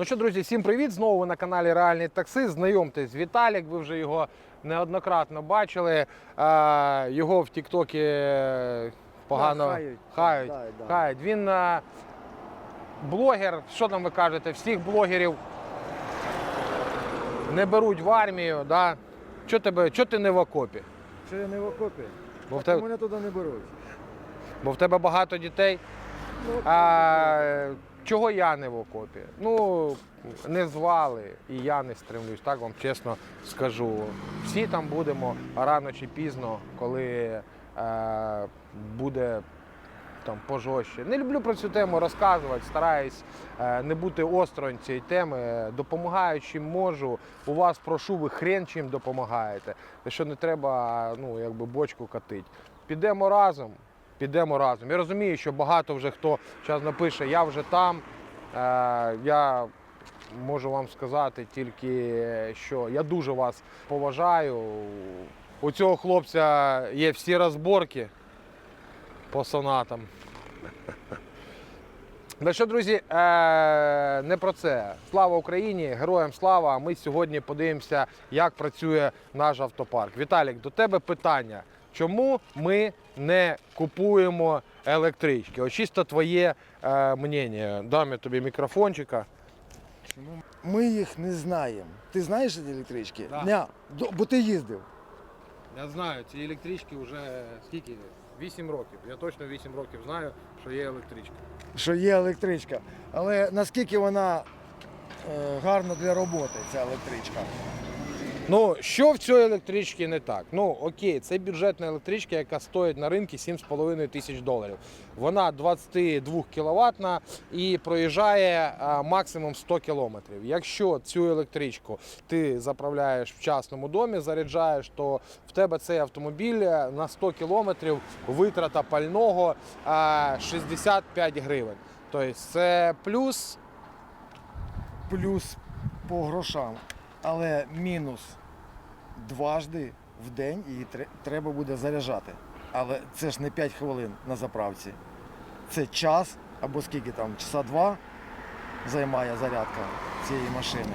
Ну що, друзі, всім привіт! Знову ви на каналі Реальний такси. Знайомтесь, Віталік, ви вже його неоднократно бачили. А, його в Тіктокі погано Да, хають. хають. Да, да. хають. Він а, блогер, що там ви кажете, всіх блогерів не беруть в армію. Да? Чого тебе, чого ти не в окопі? Що я не в окопі? Бо в тебе, Мене туди не беруть. бо в тебе багато дітей. Ну, А, чого я не в окопі? Ну, не звали, і я не стремлюсь, так вам чесно скажу. Всі там будемо рано чи пізно, коли е, буде там пожорстче. Не люблю про цю тему розказувати, стараюсь е, не бути осторонь цієї теми. Допомагаю чим можу. У вас прошу, ви хрен чим допомагаєте. Що не треба ну, якби бочку катить. Підемо разом. Підемо разом. Я розумію, що багато вже хто зараз напише, я вже там. Е, я можу вам сказати тільки, що я дуже вас поважаю. У цього хлопця є всі розборки по сонатам. Ну що, друзі, е, не про це. Слава Україні, героям слава! Ми сьогодні подивимося, як працює наш автопарк. Віталік, до тебе питання. Чому ми не купуємо електрички? Ось чисто твоє е, мнення. Дам я тобі мікрофончика. Чому? Ми їх не знаємо. Ти знаєш ці електрички? Да. Ня, до- бо ти їздив. Я знаю, ці електрички вже скільки? 8 років. Я точно 8 років знаю, що є електричка. Що є електричка. Але наскільки вона е, гарна для роботи, ця електричка? Ну, що в цій електричці не так? Ну, окей, це бюджетна електричка, яка стоїть на ринку 7,5 тисяч доларів. Вона 22 кВт і проїжджає а, максимум 100 кілометрів. Якщо цю електричку ти заправляєш в частному домі, заряджаєш, то в тебе цей автомобіль на 100 кілометрів витрата пального а, 65 гривень. Тобто це плюс Плюс по грошам. Але мінус дважди в день її треба буде заряджати. Але це ж не 5 хвилин на заправці. Це час або скільки там, часа два займає зарядка цієї машини.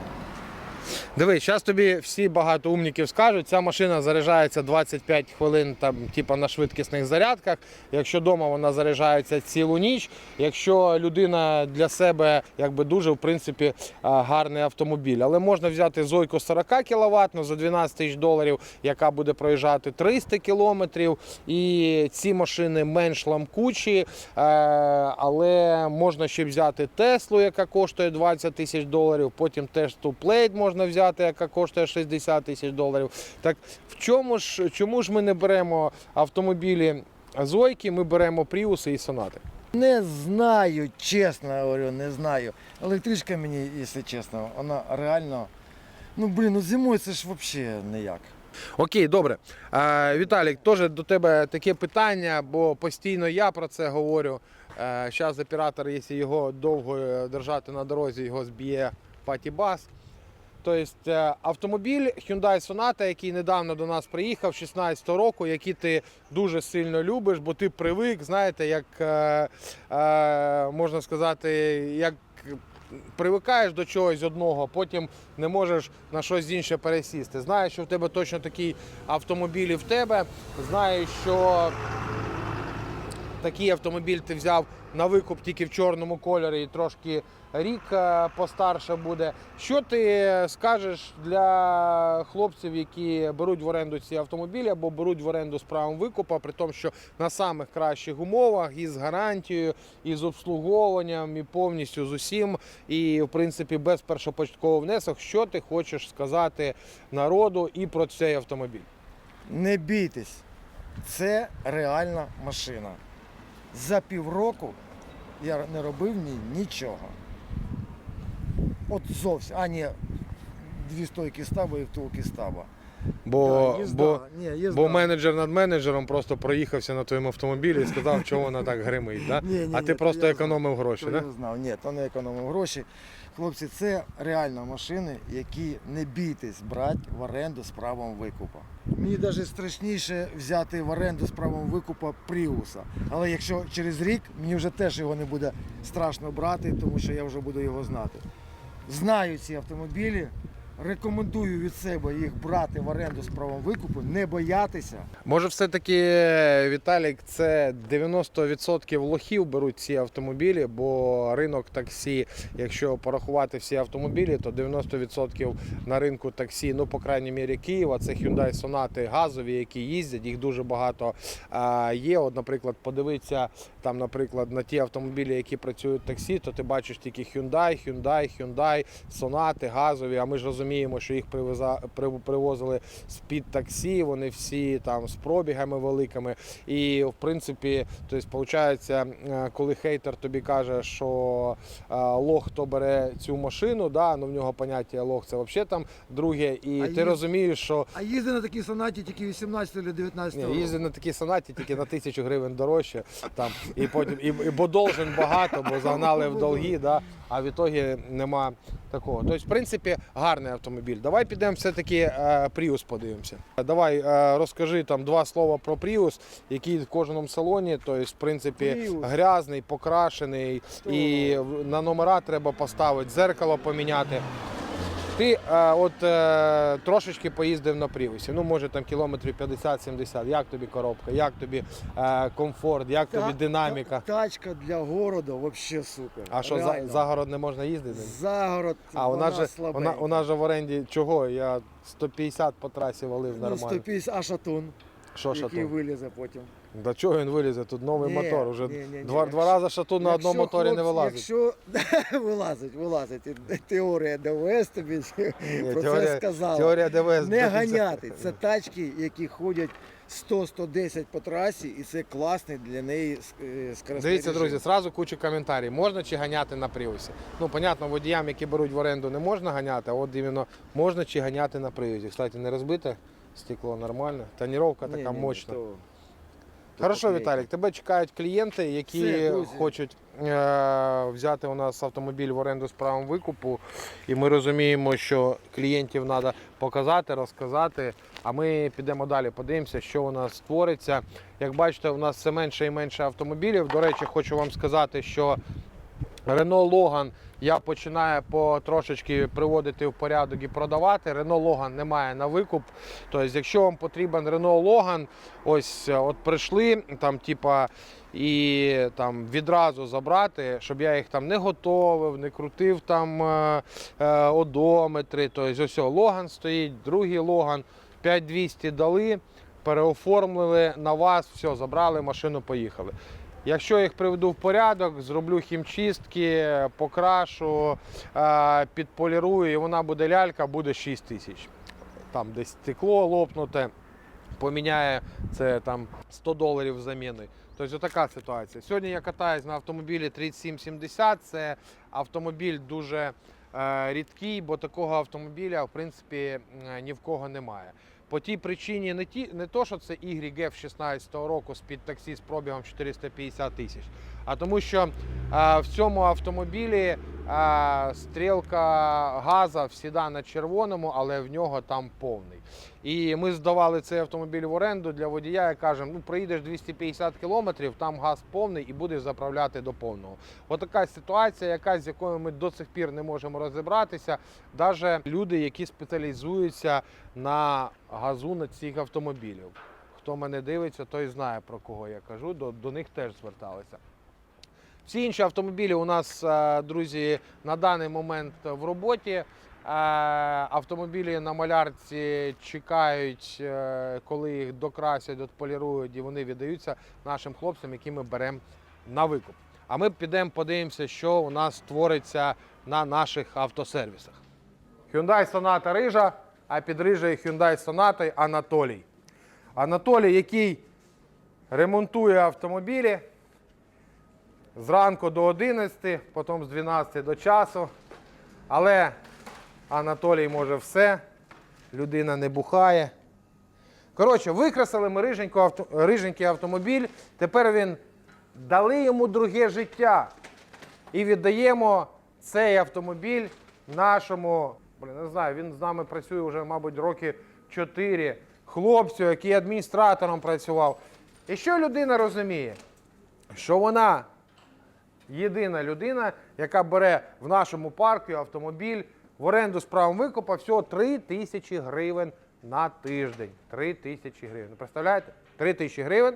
Дивись, зараз тобі всі багато умників скажуть, ця машина заряджається 25 хвилин там, типу, на швидкісних зарядках. Якщо вдома вона заряджається цілу ніч. Якщо людина для себе якби дуже в принципі гарний автомобіль. Але можна взяти Зойку 40 кВт за 12 тисяч доларів, яка буде проїжджати 300 кілометрів. І ці машини менш ламкучі, е, але можна ще взяти Теслу, яка коштує 20 тисяч доларів. Потім теж ту Plate можна взяти, яка коштує 60 тисяч доларів. Так в чому ж чому ж ми не беремо автомобілі Зойки, ми беремо Пріуси і Сонати? Не знаю, чесно говорю, не знаю. Електричка мені, якщо чесно, вона реально. Ну блін, ну зимою це ж взагалі ніяк. Окей, добре. Е, Віталік, теж до тебе таке питання, бо постійно я про це говорю. Зараз оператор, якщо його довго е, держати на дорозі, його зб'є патібас. Тобто автомобіль Hyundai Sonata, який недавно до нас приїхав 16-го року, який ти дуже сильно любиш, бо ти привик, знаєте, як е, е, можна сказати, як привикаєш до чогось одного, потім не можеш на щось інше пересісти. Знаєш, що в тебе точно такий автомобіль і в тебе. Знаєш, що такий автомобіль ти взяв на викуп тільки в чорному кольорі і трошки рік е, постарше буде. Що ти скажеш для хлопців, які беруть в оренду ці автомобілі або беруть в оренду з правом викупа, при тому, що на самих кращих умовах із гарантією, і з обслуговуванням, і повністю з усім, і в принципі без першопочаткового внесок, що ти хочеш сказати народу і про цей автомобіль? Не бійтесь, це реальна машина. За півроку я не робив ні нічого. От зовсім. А, ні, дві стойки стаба і втулки стаба. Бо, Да, їзда. бо Ні, їзда. Бо менеджер над менеджером просто проїхався на твоєму автомобілі і сказав, що вона так гримить. Да? Ні, ні, а ні, ти то просто я економив гроші. так? Да? знав, ні, то не економив гроші. Хлопці, це реально машини, які не бійтесь брати в оренду з правом викупу. Мені навіть страшніше взяти в оренду з правом викупа Пріуса. Але якщо через рік мені вже теж його не буде страшно брати, тому що я вже буду його знати. знаю ці автомобілі. Рекомендую від себе їх брати в оренду з правом викупу, не боятися. Може, все-таки Віталік, це 90% лохів беруть ці автомобілі, бо ринок таксі, якщо порахувати всі автомобілі, то 90% на ринку таксі, ну, по крайній мірі, Києва, це Hyundai Sonata газові, які їздять, їх дуже багато є. От, наприклад, подивитися там, наприклад, на ті автомобілі, які працюють таксі, то ти бачиш тільки Hyundai, Hyundai, Hyundai, Sonata, газові. А ми ж розуміємо, що їх привозили з-під таксі, вони всі там з пробігами великими. І в принципі, тобто, виходить, коли хейтер тобі каже, що е, лох, хто бере цю машину, да, ну в нього поняття лох це взагалі там друге. І А ти їх- розумієш, що А їздить на такій сонаті тільки 18 чи 19 років. їздить на такій сонаті тільки на тисячу гривень дорожче. Там, і потім, і, і, бо должен багато, бо загнали в долги, да, а в ітогі нема такого. Тобто, в принципі, гарний автомобіль. Давай підемо все-таки е, Prius подивимося. Давай е, розкажи там два слова про Prius, який в кожному салоні. Тобто, в принципі, Prius. грязний, покрашений, і на номера треба поставити, зеркало поміняти. Ти е, от е, трошечки поїздив на Пріусі, ну може там кілометрів 50-70. Як тобі коробка, як тобі е, комфорт, як тобі динаміка? та- Тачка для городу вообще супер. А що за, Реально. за город не можна їздити? Загород, А у вона нас же слабенька. вона, у нас же в оренді чого? Я 150 по трасі валив Ну, нормально. 150, а шатун, Що який шатун? вилізе потім. До чого він вилізе? Тут новий Ні, мотор. Уже ні, ні, ні. два, два рази шатун на одному моторі не хлопці- вилазить. Якщо вилазить, вилазить. І Теорія ДВС тобі Ні, про теорія, це сказала. теорія ДВС. Не ганяти. Це тачки, які ходять 100-110 по трасі, і це класний для неї е, скоростний Дивіться, режим. друзі, зразу кучу коментарів. Можна чи ганяти на Пріусі? Ну, понятно, водіям, які беруть в оренду, не можна ганяти, а от іменно можна чи ганяти на Пріусі. Кстати, не розбите стекло нормально. Тоніровка така Ні-ні-ні, мощна. то- то Хорошо. Віталік, тебе чекають клієнти, які Все, друзі. хочуть е- взяти у нас автомобіль в оренду з правом викупу. І ми розуміємо, що клієнтів треба показати, розказати. А ми підемо далі, подивимося, що у нас твориться. Як бачите, у нас все менше і менше автомобілів. До речі, хочу вам сказати, що Renault Logan я починаю потрошечки приводити в порядок і продавати. Renault Logan немає на викуп. Тобто, якщо вам потрібен Renault Logan, ось е, от прийшли там, типа, і там відразу забрати, щоб я їх там не готовив, не крутив там е, е, одометри. Тобто, ось Logan стоїть, другий Logan, 5200 дали, переоформили на вас, все, забрали машину, поїхали. Якщо їх приведу в порядок, зроблю хімчистки, покрашу, е, підполірую, і вона буде лялька, буде 6 тисяч. Там десь стекло лопнуте, поміняє це там 100 доларів заміни. Тобто така ситуація. Сьогодні я катаюсь на автомобілі 3770. Це автомобіль дуже е, рідкий, бо такого автомобіля в принципі е, ні в кого немає. По тій причині не ті, не то, що це YF 16 року з-під таксі з пробігом 450 тисяч, а тому, що а, в цьому автомобілі стрілка газа всіда на червоному, але в нього там повний. І ми здавали цей автомобіль в оренду для водія і кажемо, ну проїдеш 250 кілометрів, там газ повний і будеш заправляти до повного. Отака ситуація, якась, з якою ми до сих пір не можемо розібратися. Навіть люди, які спеціалізуються на газу на цих автомобілів. Хто мене дивиться, той знає про кого я кажу. До, до них теж зверталися. Всі інші автомобілі у нас, е, друзі, на даний момент в роботі. Е, Автомобілі на малярці чекають, е, коли їх докрасять, отполірують і вони віддаються нашим хлопцям, які ми беремо на викуп. А ми підемо подивимося, що у нас твориться на наших автосервісах. Hyundai Sonata рижа, а під рижею Hyundai Sonata Анатолій. Анатолій, який ремонтує автомобілі зранку до 11, потім з 12 до часу. Але Анатолій може все, людина не бухає. Коротше, викрасили ми авто, риженький автомобіль, тепер він дали йому друге життя. І віддаємо цей автомобіль нашому, блін, не знаю, він з нами працює вже, мабуть, роки 4, хлопцю, який адміністратором працював. І що людина розуміє? Що вона єдина людина, яка бере в нашому парку автомобіль в оренду з правом викупа всього 3 тисячі гривень на тиждень. 3 тисячі гривень. Представляєте? 3 тисячі гривень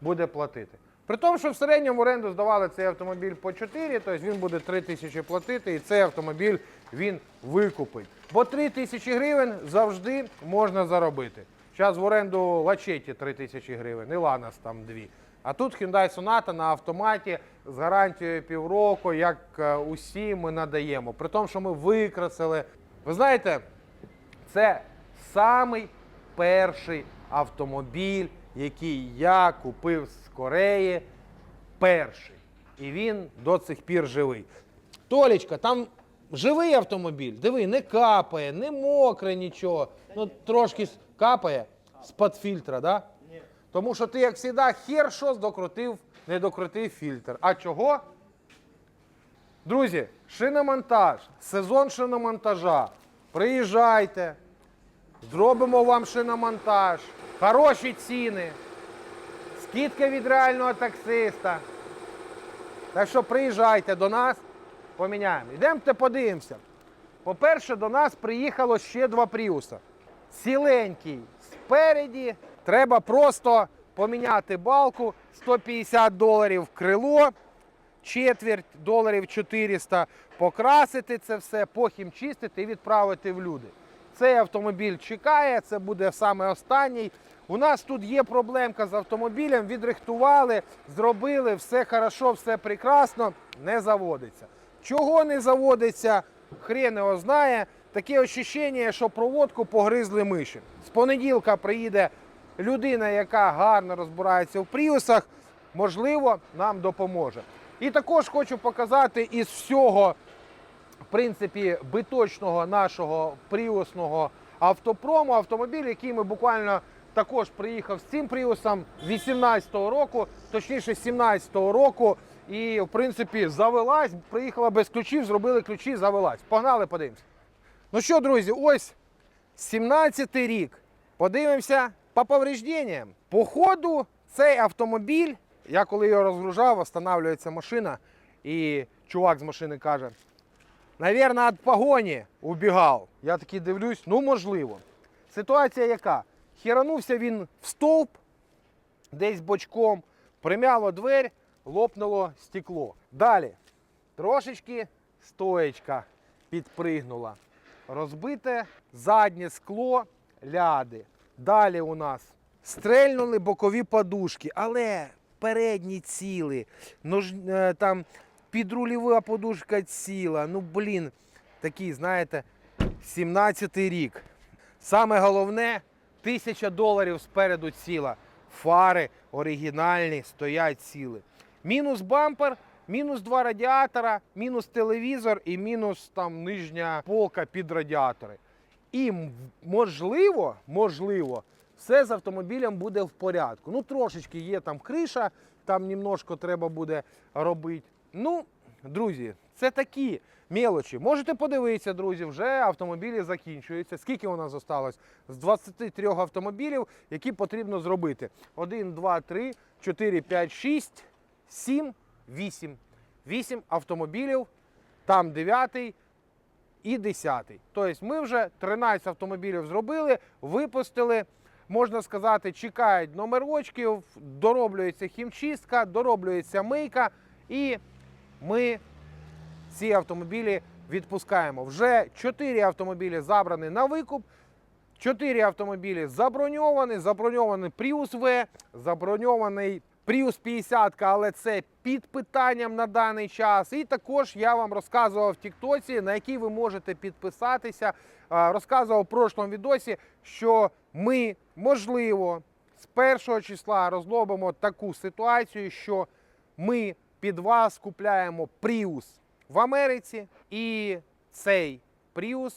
буде платити. При тому, що в середньому оренду здавали цей автомобіль по 4, тобто він буде 3 тисячі платити, і цей автомобіль він викупить. Бо 3 тисячі гривень завжди можна заробити. Зараз в оренду лачеті 3 тисячі гривень, і Ланас там 2. А тут Hyundai Sonata на автоматі з гарантією півроку, як е, усі ми надаємо. При тому, що ми викрасили. Ви знаєте, це самий перший автомобіль, який я купив з Кореї. Перший. І він до цих пір живий. Толічка, там живий автомобіль. Диви, не капає, не мокре нічого. Ну, трошки капає з-під фільтра, да? Тому що ти, як завжди, хер щось докрутив, не докрутив фільтр. А чого? Друзі, шиномонтаж, сезон шиномонтажа. Приїжджайте, зробимо вам шиномонтаж, хороші ціни, скидка від реального таксиста. Так що приїжджайте до нас, поміняємо. Йдемте подивимося. По-перше, до нас приїхало ще два пріуса. Ціленький спереді. Треба просто поміняти балку 150 доларів крило, четверть доларів 400, покрасити це все, похімчистити і відправити в люди. Цей автомобіль чекає, це буде саме останній. У нас тут є проблемка з автомобілем, відрихтували, зробили, все хорошо, все прекрасно, не заводиться. Чого не заводиться, хрен його знає. Таке ощущення, що проводку погризли миші. З понеділка приїде людина, яка гарно розбирається в пріусах, можливо, нам допоможе. І також хочу показати із всього в принципі, биточного нашого пріусного автопрому автомобіль, який ми буквально також приїхав з цим пріусом 18-го року, точніше 17-го року. І, в принципі, завелась, приїхала без ключів, зробили ключі, завелась. Погнали, подивимося. Ну що, друзі, ось 17-й рік. Подивимося по поврежденням. По ходу цей автомобіль, я коли його розгружав, встановлюється машина, і чувак з машини каже: Навірно, від погоні убігав. Я такий дивлюсь, ну можливо. Ситуація яка? Хіранувся він в стовп, десь бочком, примяло двері, лопнуло стекло. Далі трошечки стоечка підпригнула. Розбите заднє скло ляди. Далі у нас стрельнули бокові подушки, але передні ціли. Нож, е, там підрульова подушка ціла. Ну, блін, такий, знаєте, 17-й рік. Саме головне, тисяча доларів спереду ціла. Фари оригінальні, стоять ціли. Мінус бампер, мінус два радіатора, мінус телевізор і мінус там нижня полка під радіатори. І можливо, можливо, все з автомобілем буде в порядку. Ну, трошечки є там криша, там немножко треба буде робити. Ну, друзі, це такі мелочі. Можете подивитися, друзі, вже автомобілі закінчуються. Скільки у нас залишилось? З 23 автомобілів, які потрібно зробити. 1, 2, 3, 4, 5, 6, 7, 8. 8 автомобілів, там 9 і 10. Тобто ми вже 13 автомобілів зробили, випустили. Можна сказати, чекають номерочків, дороблюється хімчистка, дороблюється мийка, і ми ці автомобілі відпускаємо. Вже 4 автомобілі забрані на викуп, 4 автомобілі заброньовані, заброньований Prius V, заброньований Prius 50, але це під питанням на даний час. І також я вам розказував в Тіктоці, на який ви можете підписатися. Розказував в прошлому відосі, що ми, можливо, з першого числа розлобимо таку ситуацію, що ми під вас купляємо Prius в Америці, і цей Prius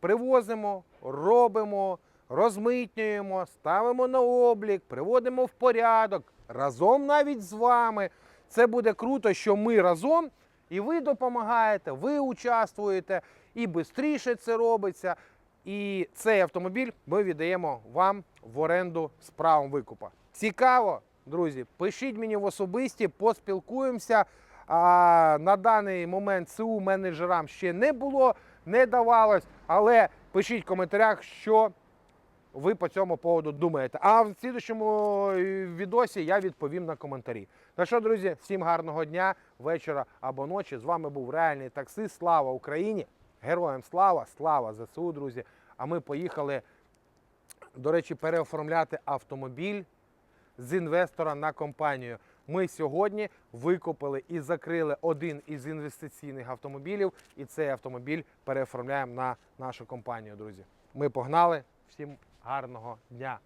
привозимо, робимо, розмитнюємо, ставимо на облік, приводимо в порядок разом навіть з вами. Це буде круто, що ми разом, і ви допомагаєте, ви участвуєте, і швидше це робиться. І цей автомобіль ми віддаємо вам в оренду з правом викупа. Цікаво, друзі, пишіть мені в особисті, поспілкуємося. а, на даний момент ЦУ менеджерам ще не було, не давалось. Але пишіть в коментарях, що ви по цьому поводу думаєте. А в слідчому відосі я відповім на коментарі. Так що, друзі, всім гарного дня, вечора або ночі. З вами був реальний таксист. Слава Україні! Героям слава! Слава ЗСУ, друзі! А ми поїхали, до речі, переоформляти автомобіль з інвестора на компанію. Ми сьогодні викупили і закрили один із інвестиційних автомобілів, і цей автомобіль переоформляємо на нашу компанію, друзі. Ми погнали. Всім гарного дня!